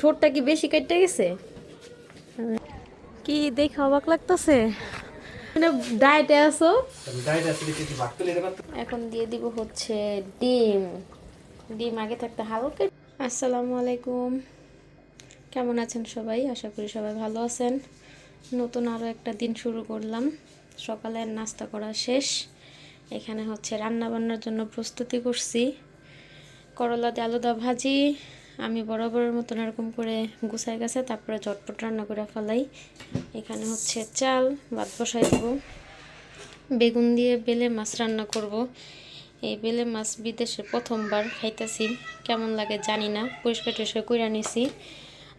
ঠোঁটটা কি বেশি কেটে গেছে? কি দেখে অবাক লাগতেছে। মানে ডায়েটে আছো? এখন দিয়ে দিব হচ্ছে ডিম। ডিম আগে থাকতে হালকা আসসালামু আলাইকুম। কেমন আছেন সবাই? আশা করি সবাই ভালো আছেন। নতুন আরও একটা দিন শুরু করলাম। সকালের নাস্তা করা শেষ। এখানে হচ্ছে রান্না বান্নার জন্য প্রস্তুতি করছি। করলা দিয়ে আলুদা ভাজি আমি বরাবরের মতন এরকম করে গুছাই গেছে, তারপরে চটপট রান্না করে ফেলাই। এখানে হচ্ছে চাল, ভাত বসাই দেবো। বেগুন দিয়ে বেলে মাছ রান্না করব। এই বেলে মাছ বিদেশে প্রথমবার খাইতেছি। কেমন লাগে জানি না, পরিষ্কার টরিষ্কার করে নিছি।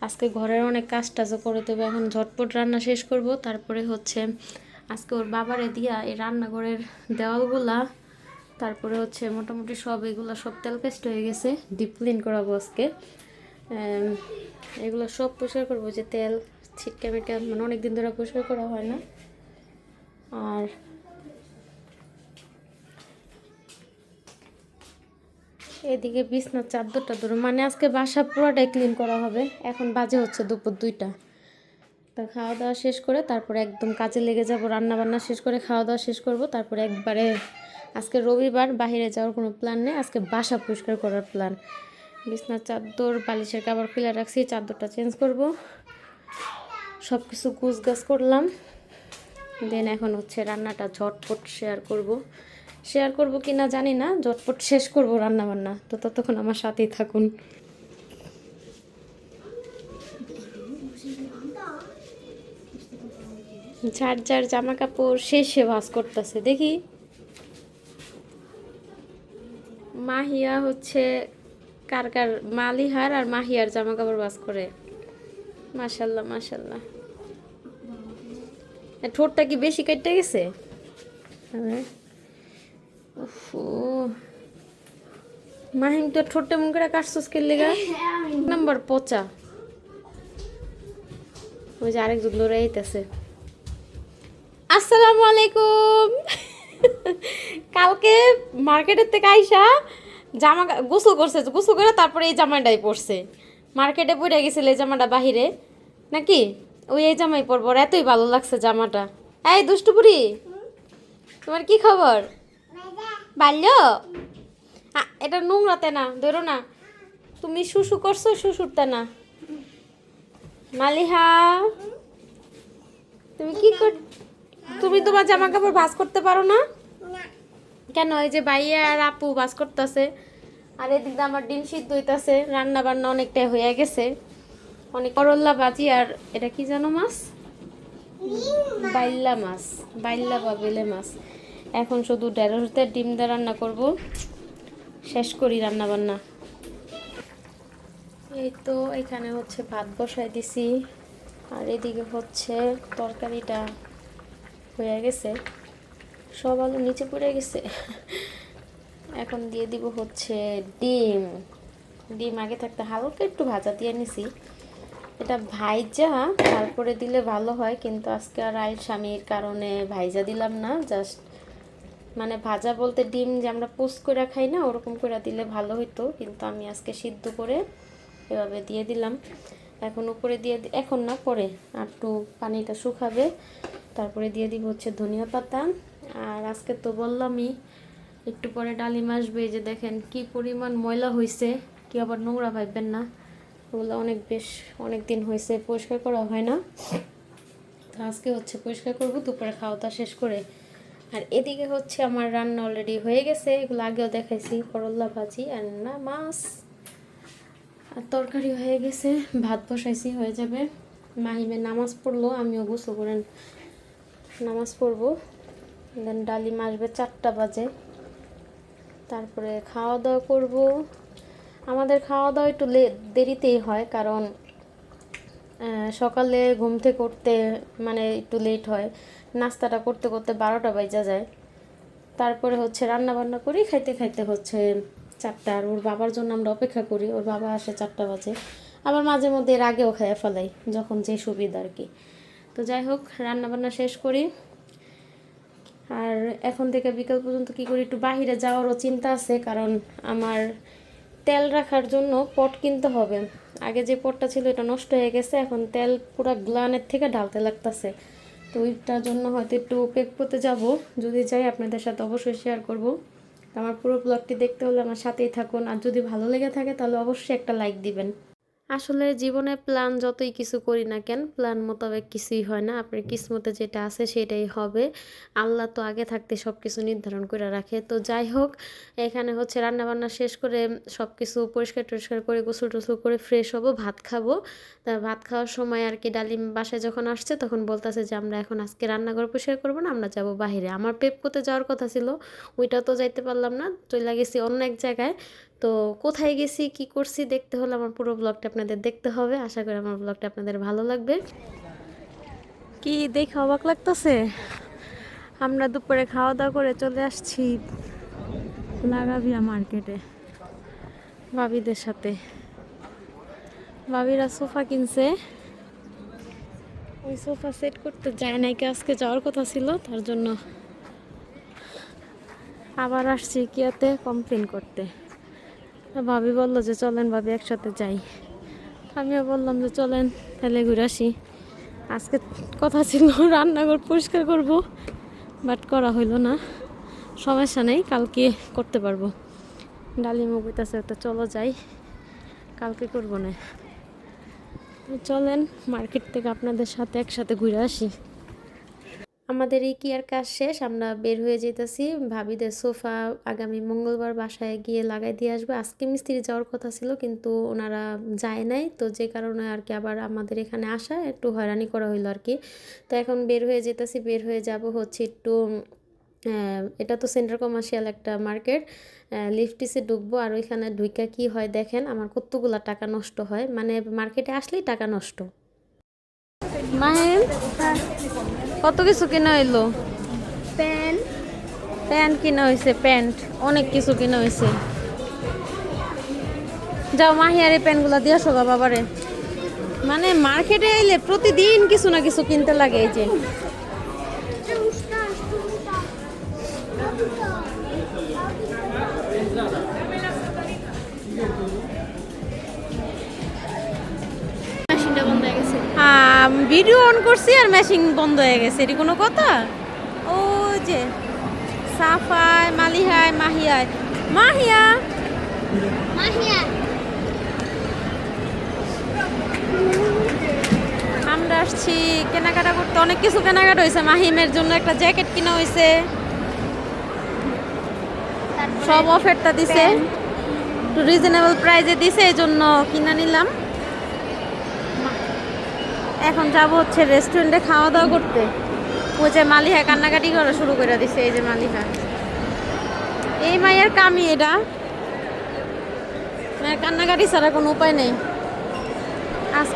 আজকে ঘরের অনেক কাজ টাজও করে দেবো। এখন ঝটপট রান্না শেষ করব। তারপরে হচ্ছে আজকে ওর বাবারে দিয়া এই রান্নাঘরের দেওয়ালগুলা তারপরে হচ্ছে মোটামুটি সব এগুলো সব তেল পেস্ট হয়ে গেছে ডিপ ক্লিন করাবো আজকে। এগুলো সব পরিষ্কার করব যে তেল, ছিটকা মিটকা মানে অনেক দিন ধরে পরিষ্কার করা হয় না। আর এদিকে বিছনার চাদরটা ধরো মানে আজকে বাসা পুরোটাই ক্লিন করা হবে। এখন বাজে হচ্ছে দুপুর দুইটা। তা খাওয়া দাওয়া শেষ করে তারপরে একদম কাজে লেগে যাব রান্না বান্না শেষ করে খাওয়া দাওয়া শেষ করব, তারপরে একবারে আজকে রবিবার বাইরে যাওয়ার কোনো প্ল্যান নেই। আজকে বাসা পরিষ্কার করার প্ল্যান বিছনার চাদর, বালিশের কাবার খুলে রাখছি, চাদরটা চেঞ্জ করব। সব কিছু গুছ গাছ করলাম। দেন এখন হচ্ছে রান্নাটা ঝটপট শেয়ার করব। শেয়ার করব কি না জানি না, ঝটপট শেষ করব রান্না বান্না তো ততক্ষণ আমার সাথেই থাকুন। যার যার জামা কাপড় শেষে ভাস করতেছে। দেখি মাহিয়া হচ্ছে কার কার? মালিহার আর মাহিয়ার জামা কাপড় ভাস করে। মাশাল্লাহ মাশাল্লাহ। ঠোঁটটা কি বেশি কেটে গেছে? হ্যাঁ। মাহিম তো ঠোঁটটা মন করে কাটছস কে লেগা? নাম্বার পচা। ওই যে আরেকজন ধরে আইতেছে। আসসালামু আলাইকুম। কালকে মার্কেটের থেকে আইসা জামা গোসল করছে, গোসল করে তারপরে এই জামাটাই পরছে। মার্কেটে পরে গেছিল এই জামাটা বাহিরে। নাকি? ওই এই জামাই পরবো এতই ভালো লাগছে জামাটা। এই দুষ্টুপুরি তোমার কি খবর? বাল্য? এটা নোংরাতে না, ধরো না। তুমি শুশু করছ শুশুরতে না মালিহা, তুমি কি কর তুমি তোমার জামা কাপড় ভাঁজ করতে পারো না? কেন এই যে ভাইয়া আর আপু ভাঁজ করতেছে? আর এদিক দিয়ে আমার ডিম সিদ্ধ হইতাছে রান্না বান্না অনেকটাই হয়ে গেছে। অনেক করল্লা বাজি আর এটা কি জানো মাছ? বাইল্লা মাছ, বাইল্লা বা বেলে মাছ। এখন শুধু ঢেঁড়সতে ডিম দিয়ে রান্না করব। শেষ করি রান্না বান্না এই তো এখানে হচ্ছে ভাত বসাই দিছি। আর এদিকে হচ্ছে তরকারিটা হয়ে গেছে। সব আলু নিচে পড়ে গেছে। এখন দিয়ে দিব হচ্ছে ডিম। ডিম আগে থাকতে হালকা একটু ভাজা দিয়ে নিছি। এটা ভাইজা, তারপরে দিলে ভালো হয়, কিন্তু আজকে আর আইল স্বামীর কারণে ভাইজা দিলাম না জাস্ট মানে ভাজা বলতে ডিম যে আমরা পোস্ট করে খাই না, ওরকম করে দিলে ভালো হতো কিন্তু আমি আজকে সিদ্ধ করে এভাবে দিয়ে দিলাম। এখন উপরে দিয়ে এখন না, পরে। একটু পানিটা শুকাবে, তারপরে দিয়ে দিব হচ্ছে ধনিয়া পাতা। আর আজকে তো বললামই, একটু পরে ডালিম আসবে যে দেখেন কি পরিমাণ ময়লা হয়েছে কি আবার নোংরা ভাববেন না। ওগুলো অনেক বেশ অনেক দিন হয়েছে পরিষ্কার করা হয় না। তো আজকে হচ্ছে পরিষ্কার করব, দুপুরে খাওয়া দাওয়া শেষ করে। আর এদিকে হচ্ছে আমার রান্না অলরেডি হয়ে গেছে, এগুলো আগেও দেখাইছি করল্লা ভাজি আর না মাছ। আর তরকারি হয়ে গেছে, ভাত বসাইছি, হয়ে যাবে। মাহিমে নামাজ পড়ল, আমিও গোসল করেন, নামাজ পড়ব। দেন ডালিম আসবে চারটা বাজে। তারপরে খাওয়া দাওয়া করব। আমাদের খাওয়া দাওয়া একটু দেরিতেই হয় কারণ সকালে ঘুম থেকে উঠতে মানে একটু লেট হয়। নাস্তাটা করতে করতে বারোটা বাজা যায়। তারপরে হচ্ছে রান্না বান্না করি, খাইতে খাইতে হচ্ছে চারটা। আর ওর বাবার জন্য আমরা অপেক্ষা করি, ওর বাবা আসে চারটা বাজে। আবার মাঝে মধ্যে এর আগেও খাইয়া ফেলাই, যখন যে সুবিধা আর কি। তো যাই হোক রান্না বান্না শেষ করি। আর এখন থেকে বিকাল পর্যন্ত কি করি, একটু বাহিরে যাওয়ারও চিন্তা আছে, কারণ আমার তেল রাখার জন্য পট কিনতে হবে। আগে যে পটটা ছিল এটা নষ্ট হয়ে গেছে, এখন তেল পুরো গ্লানের থেকে ঢালতে লাগতেছে। তো ওইটার জন্য হয়তো একটু পেক পেকপোতে যাব। যদি যাই আপনাদের সাথে অবশ্যই শেয়ার করব। আমার পুরো ব্লগটি দেখতে হলে আমার সাথেই থাকুন। আর যদি ভালো লেগে থাকে তাহলে অবশ্যই একটা লাইক দিবেন। আসলে জীবনে প্ল্যান যতই কিছু করি না কেন প্ল্যান মোতাবেক কিছুই হয় না। আপনার কিসমতে যেটা আছে সেটাই হবে। আল্লাহ তো আগে থাকতে সব কিছু নির্ধারণ করে রাখে। তো যাই হোক, এখানে হচ্ছে রান্নাবান্না শেষ করে সব কিছু পরিষ্কার টরিষ্কার করে, গোসল টোসল করে ফ্রেশ হব, ভাত খাব। তা ভাত খাওয়ার সময় আর কি ডালিম বাসায় যখন আসছে তখন বলতেছে যে, আমরা এখন আজকে রান্নাঘর পরিষ্কার করব না, আমরা যাব বাইরে আমার পেপকোতে যাওয়ার কথা ছিল, ওইটা তো যাইতে পারলাম না। চলে গেছি অন্য এক জায়গায়। তো কোথায় গেছি, কি করছি দেখতে হলে আমার পুরো ব্লগটা আপনাদের দেখতে হবে। আশা করি আমার ব্লগটা আপনাদের ভালো লাগবে। কি দেখে অবাক লাগতেছে? আমরা দুপুরে খাওয়া দাওয়া করে চলে আসছি লাগাবিয়া মার্কেটে ভাবিদের সাথে। ভাবিরা সোফা কিনছে। ওই সোফা সেট করতে যায় নাকি আজকে যাওয়ার কথা ছিল, তার জন্য আবার আসছি কিয়াতে কমপ্লেন করতে। ভাবি বলল যে চলেন ভাবি, একসাথে যাই। আমিও বললাম যে চলেন, তাহলে ঘুরে আসি। আজকে কথা ছিল রান্নাঘর পরিষ্কার করব, বাট করা হইল না। সমস্যা নেই, কালকে করতে পারব। ডালি মুগিতেছে তো চলো যাই, কালকে করব না। চলেন, মার্কেট থেকে আপনাদের সাথে একসাথে ঘুরে আসি। আমাদের এই কিয়ার কাজ শেষ, আমরা বের হয়ে যেতেছি ভাবিদের সোফা আগামী মঙ্গলবার বাসায় গিয়ে লাগাই দিয়ে আসবে। আজকে মিস্ত্রি যাওয়ার কথা ছিল, কিন্তু ওনারা যায় নাই। তো যে কারণে আর কি আবার আমাদের এখানে আসা একটু হয়রানি করা হইল আর কি। তো এখন বের হয়ে যেতেছি বের হয়ে যাব হচ্ছে একটু এটা তো সেন্ট্রাল কমার্শিয়াল একটা মার্কেট লিফটিসে ঢুকবো। আর ওইখানে ঢুইকা কি হয় দেখেন, আমার কতগুলা টাকা নষ্ট হয়। মানে মার্কেটে আসলেই টাকা নষ্ট। মাহেন কত কিছু কিনা হইল? প্যান্ট প্যান্ট কিনা হয়েছে প্যান্ট অনেক কিছু কিনা হয়েছে যাও মাহিয়ার এই প্যান্টগুলো দিয়ে আসো বাবারে। মানে মার্কেটে এলে প্রতিদিন কিছু না কিছু কিনতে লাগে এই যে। ভিডিও অন করছি আর মেশিন বন্ধ হয়ে গেছে এটি কোনো কথা? ও যে সাফায় মালিহায় মাহিয়ায় মাহিয়া! মাহিয়া! আমরা আসছি কেনাকাটা করতে অনেক কিছু কেনাকাটা হয়েছে। মাহিমের জন্য একটা জ্যাকেট কিনা হয়েছে। সব অফারটা দিছে। একটু রিজনেবল প্রাইজে দিছে এই জন্য কিনা নিলাম। এখন যাব হচ্ছে রেস্টুরেন্টে খাওয়া দাওয়া করতে। বলছে মালিহা কান্নাকাটি করা শুরু করে দিছে, এই যে মালিহা। এই মায়ের কামি এটা। কান্নাকাটি ছাড়া কোনো উপায় নেই। আজ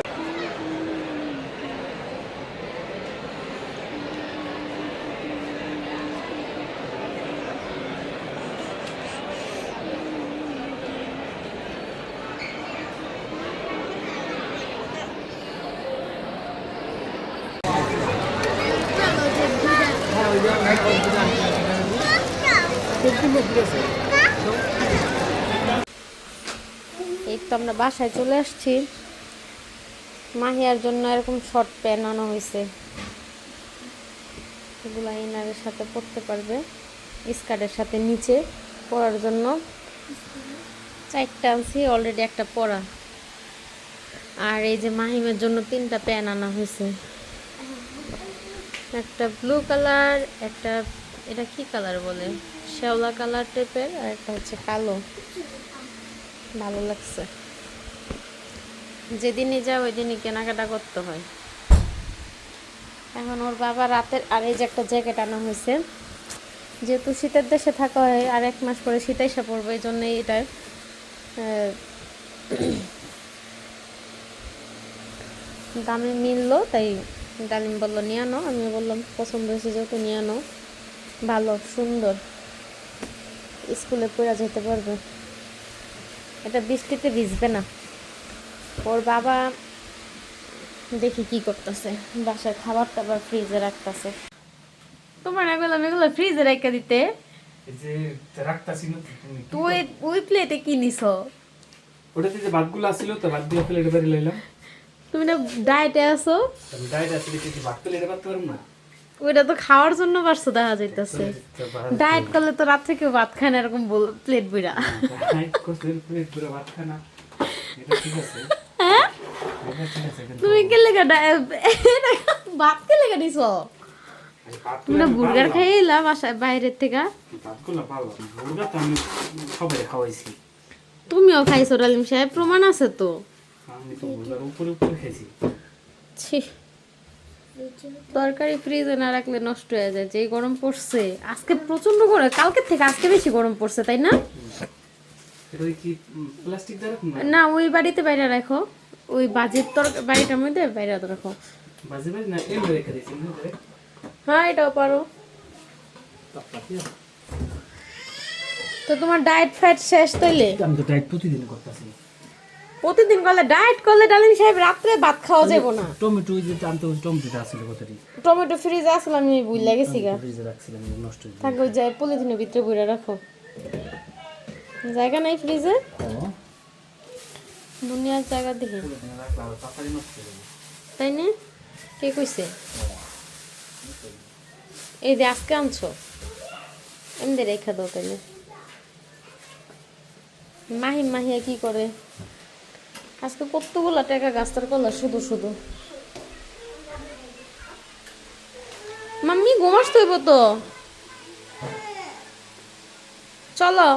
এই তো আমরা বাসায় চলে আসছি। মাহিয়ার জন্য এরকম শর্ট প্যান্ট আনা হয়েছে। এগুলো ইনারের সাথে পরতে পারবে। স্কার্টের সাথে নিচে পরার জন্য। চারটা আনছি অলরেডি একটা পরা। আর এই যে মাহিমের জন্য তিনটা প্যান্ট আনা হয়েছে। একটা ব্লু কালার একটা, এটা কি কালার বলে? শ্যাওলা কালার টাইপের আর একটা হচ্ছে কালো। ভালো লাগছে। যেদিনই যা ওই দিনই কেনাকাটা করতে হয়। এখন ওর বাবা রাতের, আর এই যে একটা জ্যাকেট আনা হয়েছে। যেহেতু শীতের দেশে থাকা হয়, আর এক মাস পরে শীত এসে পড়বে, এই জন্যই এটা দামে মিললো, তাই ডালিম বলল নিয়ে আনো। আমি বললাম পছন্দ হয়েছে যেহেতু নিয়ে আনো। ভালো সুন্দর। স্কুলে পড়া যেতে পারবে। এটা বৃষ্টিতে ভিজবে না। ওর বাবা দেখি কি করতেছে। বাসায় খাবার টাবার ফ্রিজে রাখতেছে। তোমার এগুলো এগুলো ফ্রিজে রেখে দিতে? তুই ওই প্লেটে কি নিছ? ওটাতে যে ভাতগুলো আসছিল তো ভাত দিয়ে প্লেটে বাড়ি লইলাম তুমি না ডায়েটে আছো? আমি ডাইট আছে দেখে কি ভাত পারতে পারব না। ওইটা তো খাওয়ার জন্য পারছ দেখা যাইতেছে। ডায়েট করলে তো রাত কেউ ভাত খায় না এরকম প্লেট বুড়া প্লেট ভাত এটা হ্যাঁ? এটা ঠিক আছে তুমি কে লেগে ভাত কে লেগে নিছো আমি ভাত তুমি না বুর্গার খাই এলা বাসায় বাইরের থেকে? তুমিও খাইছো ডালিম সাহেব প্রমাণ আছে তো। ছি। তরকারি ফ্রিজে না রাখলে নষ্ট হয়ে যায় যে গরম পড়ছে। আজকে প্রচণ্ড গরম কালকের থেকে আজকে বেশি গরম পড়ছে তাই না? না ওই বাড়িতে বাইরে রাখো। ওই বাজের তর বাড়িটার মধ্যে বাইরে রাখো। হ্যাঁ এটাও পারো। তো তোমার ডায়েট ফ্যাট শেষ তাইলে? আমি তো ডাইট প্রতিদিন করতেছি। প্রতিদিন করলে ডায়েট করলে ডালিম সাহেব রাত্রে ভাত খাওয়া যাব না। টমেটো যে আনতে ওই টমেটোটা আসলে কতটি টমেটো ফ্রিজে আসলে আমি বুঝলে গেছি গা। ফ্রিজে রাখছিলাম নষ্ট হয়ে থাকো যায় পলিথিনের ভিতরে বইরা রাখো। জায়গা নাই ফ্রিজে দুনিয়ার জায়গা দেখি। হয়ে তাই না? কে কইছে? এই যে আজকে আনছো। এমনি রেখা দাও তাইলে। মাহিম মাহিয়া কি করে? আজকে কতগুলা টাকা গাছটার করলা শুধু শুধু। মাম্মি ঘুমাস তৈব তো? চলো।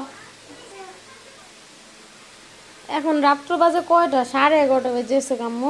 এখন রাত্র বাজে কয়টা? সাড়ে এগারোটা বেজেছে কাম্য